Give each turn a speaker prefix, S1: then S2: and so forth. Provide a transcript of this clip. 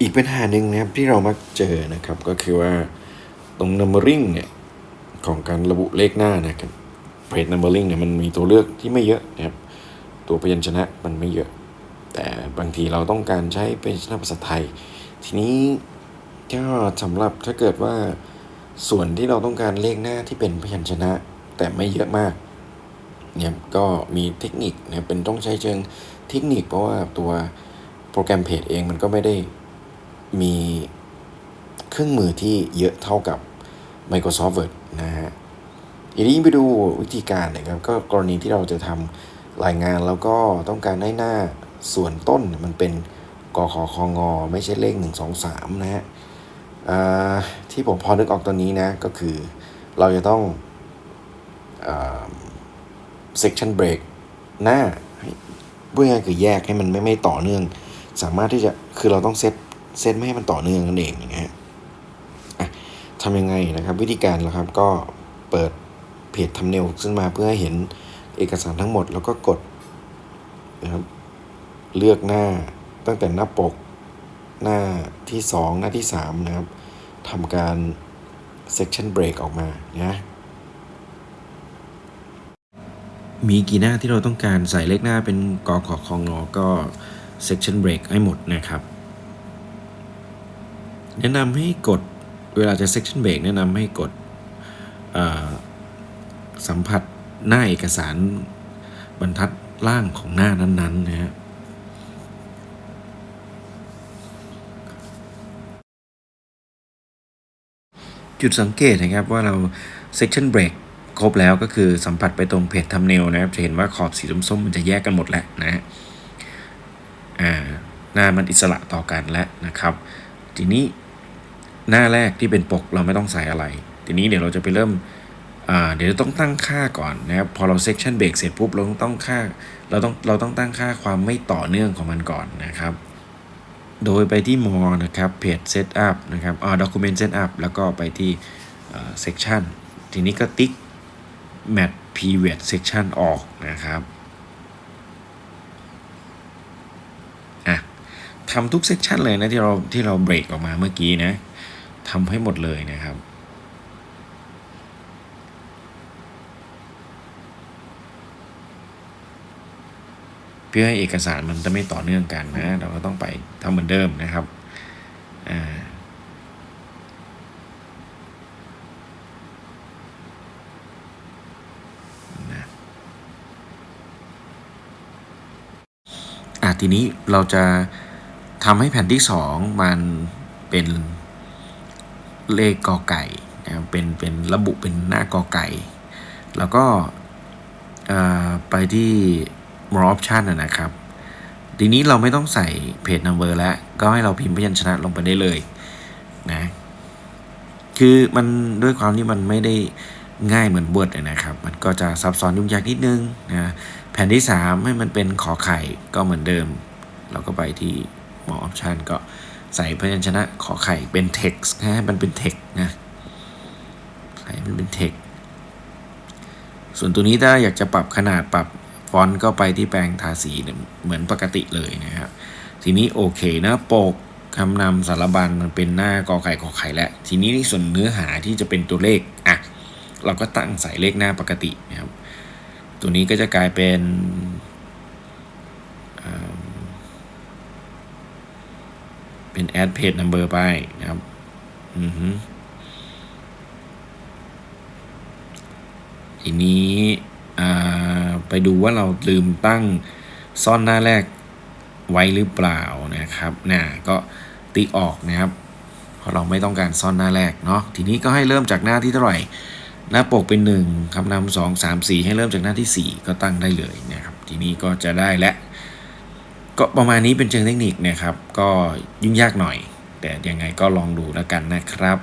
S1: อีกปัญหาหนึ่งนะครับที่เรามักเจอนะครับก็คือว่าตรง numbering เนี่ยของการระบุเลขหน้านะครับ page numbering เนี่ยมันมีตัวเลือกที่ไม่เยอะนะครับ ตัวพยัญชนะมันไม่เยอะ แต่บางทีเราต้องการใช้พยัญชนะภาษาไทย ทีนี้ก็สำหรับถ้าเกิดว่าส่วนที่เราต้องการเลขหน้าที่เป็นพยัญชนะ แต่ไม่เยอะมากเนี่ยก็มีเทคนิคนะเป็นต้องใช้เชิงเทคนิค เพราะว่าตัวโปรแกรมเพจเองมันก็ไม่ได้ มีเครื่องมือที่เยอะเท่ากับ Microsoft Word นะฮะทีนี้ไปดูวิธีการนะครับก็กรณีที่เราจะทำรายงานแล้วก็ต้องการให้หน้าส่วนต้นมันเป็นกขคงไม่ใช่เลข 1 2 3 นะฮะที่ผมพอนึกออกตอนนี้นะก็คือเราจะต้องอ section break หน้าให้พูดง่ายคือแยกให้มันไม่ไม่ต่อเนื่อง สามารถที่จะคือเราต้องเซต เซตไม่ให้มันต่อเนื่องนั่นเองนะฮะอะทำยังไงนะครับ วิธีการนะครับก็เปิดเพจทำเนลขึ้นมาเพื่อให้เห็นเอกสารทั้งหมดแล้วก็กดนะครับเลือกหน้าตั้งแต่หน้าปกหน้าที่ 2 หน้าที่ 3 นะครับทำการ section break ออกมานะมีกี่หน้าที่เราต้องการใส่เลขหน้าเป็นกอขอคองงอก็ section break ให้หมดนะครับ แนะนำให้กดเวลาจะ section break แนะนำให้กดสัมผัสหน้าเอกสารบรรทัดล่างของหน้านั้นๆนะฮะจุดสังเกตนะครับว่าเรา section break ครบแล้วก็คือสัมผัสไปตรงเพจทำเนลนะครับ จะเห็นว่าขอบสีส้มๆมันจะแยกกันหมดแล้วนะฮะหน้ามันอิสระต่อกันแล้วนะครับ ทีนี้ หน้าแรกที่เป็นปกเราไม่ต้องใส่อะไร ทีนี้เดี๋ยวเราจะไปเริ่มเดี๋ยวต้องตั้งค่าก่อนนะครับพอเรา section break เสร็จปุ๊บเราต้องตั้งค่าเราต้องเราต้องตั้งค่าความไม่ต่อเนื่องของมันก่อนนะครับ โดยไปที่ more นะครับ page setup นะครับอ่า document setup แล้วก็ไปที่เอ่อ section ทีนี้ก็ติ๊ก mat period section ออกนะครับอะทำทุก section เลยนะที่เราที่เราเบรกออกมาเมื่อกี้นะ ทำให้หมดเลยนะครับ เพื่อให้เอกสารมันจะไม่ต่อเนื่องกันนะ เราก็ต้องไปทำเหมือนเดิมนะครับอ่าทีนี้เราจะทำให้แผ่นที่สองมันเป็น เลขกอไก่นะครับเป็นเป็นระบุเป็นหน้ากอไก่ แล้วก็ไปที่ more option นะนะครับ ทีนี้เราไม่ต้องใส่เพจ number แล้ว ก็ให้เราพิมพ์พยัญชนะลงไปได้เลยนะคือมันด้วยความที่มันไม่ได้ง่ายเหมือน Word นะครับ มันก็จะซับซ้อนยุ่งยากนิดนึงนะแผ่นที่ 3 ให้มันเป็นขอไข่ก็เหมือนเดิม เราก็ไปที่ more option ก็ ใส่พยัญชนะขอไข่เป็น text นะมันเป็น text นะใส่มันเป็น text ส่วนตัวนี้ถ้าอยากจะปรับขนาดปรับฟอนต์ก็ไปที่แปลงทาสีเนี่ยเหมือนปกติเลยนะครับ ทีนี้โอเคนะปกคำนำสารบัญมันเป็นหน้ากอไก่ขอไข่แล้วทีนี้ในส่วนเนื้อหาที่จะเป็นตัวเลขอะเราก็ตั้งใส่เลขหน้าปกตินะครับ ตัวนี้ก็จะกลายเป็นอ่า เป็น add page number ไปนะครับ อือฮึทีนี้อ่าไปดูว่าเราลืมตั้งซ่อนหน้าแรกไว้หรือเปล่านะครับน่ะก็ติ๊กออกนะครับ เพราะเราไม่ต้องการซ่อนหน้าแรกเนาะ ทีนี้ก็ให้เริ่มจากหน้าที่เท่าไหร่ หน้าปกเป็น 1คำนำสองสามสี่ให้เริ่มจากหน้าที่ 4 ก็ตั้งได้เลยนะครับ ทีนี้ก็จะได้และ ก็ประมาณนี้เป็นเชิงเทคนิคนะครับ ก็ยุ่งยากหน่อย แต่ยังไงก็ลองดูแล้วกันนะครับ